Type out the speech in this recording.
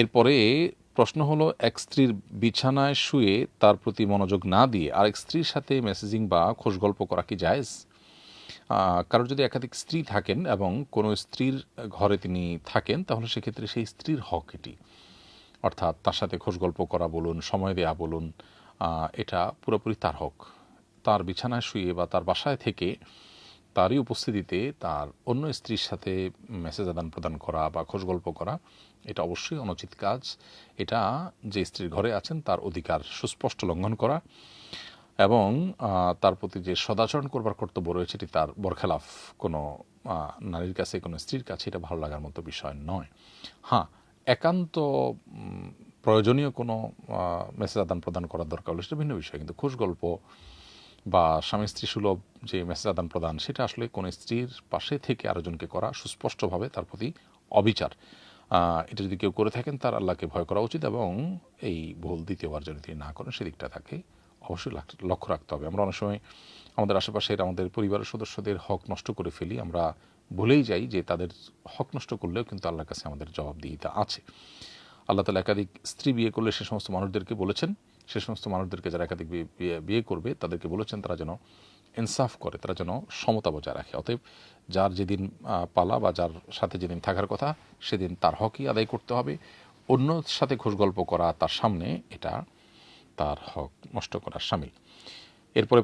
এরপরে প্রশ্ন হলো, এক স্ত্রীর বিছানায় শুয়ে তার প্রতি মনোযোগ না দিয়ে আর এক স্ত্রীর সাথে মেসেজিং বা খোশ গল্প করা কি জায়েজ? কারোর যদি একাধিক স্ত্রী থাকেন এবং কোনো স্ত্রীর ঘরে তিনি থাকেন, তাহলে সেক্ষেত্রে সেই স্ত্রীর হক এটি। অর্থাৎ তার সাথে খোশ গল্প করা বলুন, সময় দেয়া বলুন এটা পুরোপুরি তার হক। তার বিছানায় শুয়ে বা তার বাসায় থেকে তারই উপস্থিতিতে তার অন্য স্ত্রীর সাথে মেসেজ আদান প্রদান করা বা খোঁজ গল্প করা, এটা অবশ্যই অনুচিত কাজ। এটা যে স্ত্রীর ঘরে আছেন তার অধিকার সুস্পষ্ট লঙ্ঘন করা এবং তার প্রতি যে সদাচরণ করবার কর্তব্য রয়েছে এটি তার বরখেলাফ কোনো নারীর কাছে, কোনো স্ত্রীর কাছে এটা ভালো লাগার মতো বিষয় নয়। হ্যাঁ একান্ত প্রয়োজনীয় কোনো মেসেজ আদান প্রদান করার দরকার হলে সেটা ভিন্ন বিষয়। কিন্তু খোঁজ গল্প বা স্বামী স্ত্রী সুলভ যে মেসেজ আদান প্রদান, সেটা আসলে কোন স্ত্রীর পাশে থেকে আরেকজনকে করা সুস্পষ্টভাবে তার প্রতি অবিচার। এটা যদি কেউ করে থাকেন, তার আল্লাহকে ভয় করা উচিত এবং এই ভুল দ্বিতীয়বার যদি তিনি না করেন, সেদিকটা তাকে অবশ্যই লক্ষ্য রাখতে হবে। আমরা অনেক সময় আমাদের আশেপাশের আমাদের পরিবারের সদস্যদের হক নষ্ট করে ফেলি। আমরা ভুলেই যাই যে তাদের হক নষ্ট করলেও কিন্তু আল্লাহর কাছে আমাদের জবাবদিহিতা আছে। আল্লাহ তালা একাধিক স্ত্রী বিয়ে করলে সে সমস্ত মানুষদেরকে বলেছেন সে সমস্ত মানুষদেরকে যারা একাধিক বিয়ে- করবে, তাদেরকে বলেছেন তারা যেন ইনসাফ করে, তারা যেন সমতা বজায় রাখে। অতএব যার যেদিন পালা বা যার সাথে যেদিন থাকার কথা, সেদিন তার হকই আদায় করতে হবে। অন্য সাথে ঘোষ গল্প করা তার সামনে, এটা তার হক নষ্ট করার সামিল। এরপরে